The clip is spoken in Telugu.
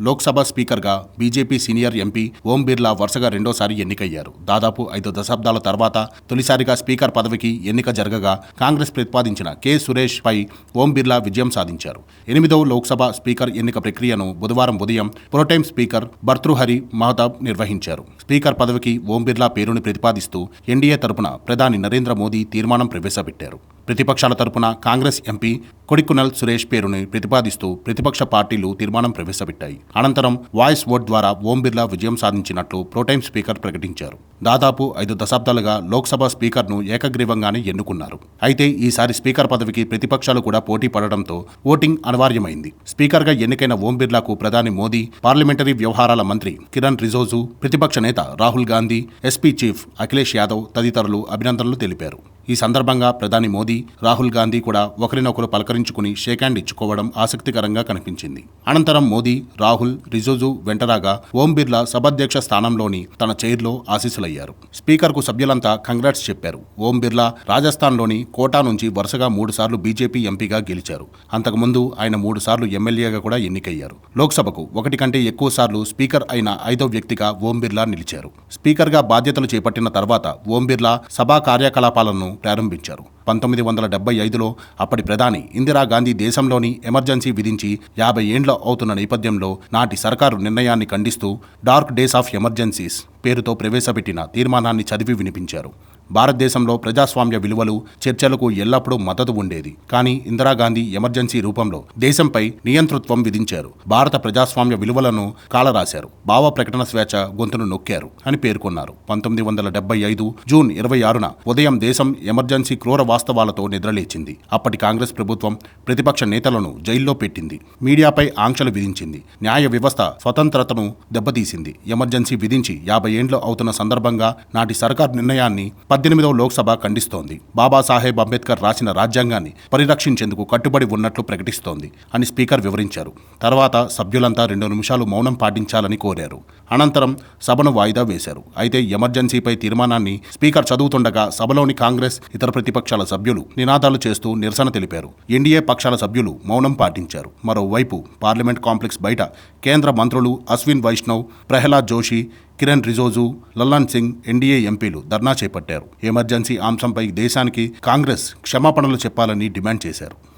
లోక్సభ స్పీకర్గా BJP senior MP Om Birla వరుసగా రెండోసారి ఎన్నికయ్యారు. దాదాపు ఐదు దశాబ్దాల తర్వాత తొలిసారిగా స్పీకర్ పదవికి ఎన్నిక జరగగా కాంగ్రెస్ ప్రతిపాదించిన కె. సురేష్ పై ఓం బిర్లా విజయం సాధించారు. ఎనిమిదవ లోక్సభ స్పీకర్ ఎన్నిక ప్రక్రియను బుధవారం ఉదయం ప్రోటైమ్ స్పీకర్ భర్తృహరి మహతాబ్ నిర్వహించారు. స్పీకర్ పదవికి ఓం బిర్లా పేరును ప్రతిపాదిస్తూ ఎన్డీఏ తరపున ప్రధాని నరేంద్ర మోదీ తీర్మానం ప్రవేశపెట్టారు. ప్రతిపక్షాల తరపున కాంగ్రెస్ ఎంపీ కొడికునల్ సురేష్ పేరుని ప్రతిపాదిస్తూ ప్రతిపక్ష పార్టీలు తీర్మానం ప్రవేశపెట్టాయి. అనంతరం వాయిస్ ఓట్ ద్వారా ఓం బిర్లా విజయం సాధించినట్లు ప్రోటైమ్ స్పీకర్ ప్రకటించారు. దాదాపు ఐదు దశాబ్దాలుగా లోక్సభ స్పీకర్ను ఏకగ్రీవంగానే ఎన్నుకున్నారు. అయితే ఈసారి స్పీకర్ పదవికి ప్రతిపక్షాలు కూడా పోటీ పడడంతో ఓటింగ్ అనివార్యమైంది. స్పీకర్గా ఎన్నికైన ఓం బిర్లాకు ప్రధాని మోదీ పార్లమెంటరీ వ్యవహారాల మంత్రి కిరణ్ రిజోజు ప్రతిపక్ష నేత రాహుల్ గాంధీ ఎస్పీ చీఫ్ అఖిలేష్ యాదవ్ తదితరులు అభినందనలు తెలిపారు. ఈ సందర్భంగా ప్రధాని మోదీ రాహుల్ గాంధీ కూడా ఒకరినొకరు పలకరించుకుని షేక్ హ్యాండ్ ఇచ్చుకోవడం ఆసక్తికరంగా కనిపించింది. అనంతరం మోదీ రాహుల్ రిజోజు వెంటరాగా ఓం బిర్లా సభాధ్యక్ష స్థానంలోని తన చైర్లో ఆశీస్సులయ్యారు. స్పీకర్కు సభ్యులంతా కంగ్రాట్స్ చెప్పారు. ఓం బిర్లా రాజస్థాన్లోని కోటా నుంచి వరుసగా మూడుసార్లు బీజేపీ ఎంపీగా గెలిచారు. అంతకుముందు ఆయన మూడుసార్లు ఎమ్మెల్యేగా కూడా ఎన్నికయ్యారు. లోక్సభకు ఒకటి కంటే ఎక్కువ సార్లు స్పీకర్ అయిన ఐదో వ్యక్తిగా ఓం బిర్లా నిలిచారు. స్పీకర్గా బాధ్యతలు చేపట్టిన తర్వాత ఓం బిర్లా సభా కార్యకలాపాలను ప్రారంభించారు. పంతొమ్మిది వందల డెబ్బై ఐదులో అప్పటి ప్రధాని ఇందిరాగాంధీ దేశంలోని ఎమర్జెన్సీ విధించి యాభై ఏండ్ల అవుతున్న నేపథ్యంలో నాటి సర్కారు నిర్ణయాన్ని ఖండిస్తూ డార్క్ డేస్ ఆఫ్ ఎమర్జెన్సీస్ పేరుతో ప్రవేశపెట్టిన తీర్మానాన్ని చదివి వినిపించారు. భారతదేశంలో ప్రజాస్వామ్య విలువలు చర్చలకు ఎల్లప్పుడూ మద్దతు ఉండేది. కానీ ఇందిరాగాంధీ ఎమర్జెన్సీ రూపంలో దేశంపై నియంతృత్వం విధించారు. భారత ప్రజాస్వామ్య విలువలను కాలరాశారు. భావ ప్రకటన స్వేచ్ఛ గొంతును నొక్కారు అని పేర్కొన్నారు. పంతొమ్మిది వందల డెబ్బై ఐదు జూన్ ఇరవై ఆరున ఉదయం దేశం ఎమర్జెన్సీ క్రూర వాస్తవాలతో నిద్రలేచింది. అప్పటి కాంగ్రెస్ ప్రభుత్వం ప్రతిపక్ష నేతలను జైల్లో పెట్టింది. మీడియాపై ఆంక్షలు విధించింది. న్యాయ వ్యవస్థ స్వతంత్రతను దెబ్బతీసింది. ఎమర్జెన్సీ విధించి యాభై ఏండ్లు అవుతున్న సందర్భంగా నాటి సర్కార్ నిర్ణయాన్ని పద్దెనిమిదవ లోక్సభ ఖండిస్తోంది. బాబాసాహెబ్ అంబేద్కర్ రాసిన రాజ్యాంగాన్ని పరిరక్షించేందుకు కట్టుబడి ఉన్నట్లు ప్రకటిస్తోంది అని స్పీకర్ వివరించారు. తర్వాత సభ్యులంతా రెండు నిమిషాలు మౌనం పాటించాలని కోరారు. అనంతరం సభను వాయిదా వేశారు. అయితే ఎమర్జెన్సీపై తీర్మానాన్ని స్పీకర్ చదువుతుండగా సభలోని కాంగ్రెస్ ఇతర ప్రతిపక్షాల సభ్యులు నినాదాలు చేస్తూ నిరసన తెలిపారు. ఎన్డీఏ పక్షాల సభ్యులు మౌనం పాటించారు. మరోవైపు పార్లమెంట్ కాంప్లెక్స్ బయట కేంద్ర మంత్రులు అశ్విన్ వైష్ణవ్ ప్రహ్లాద్ జోషి కిరణ్ రిజోజు లల్లన్ సింగ్ ఎన్డీఏ ఎంపీలు ధర్నా చేపట్టారు. ఎమర్జెన్సీ అంశంపై దేశానికి కాంగ్రెస్ క్షమాపణలు చెప్పాలని డిమాండ్ చేశారు.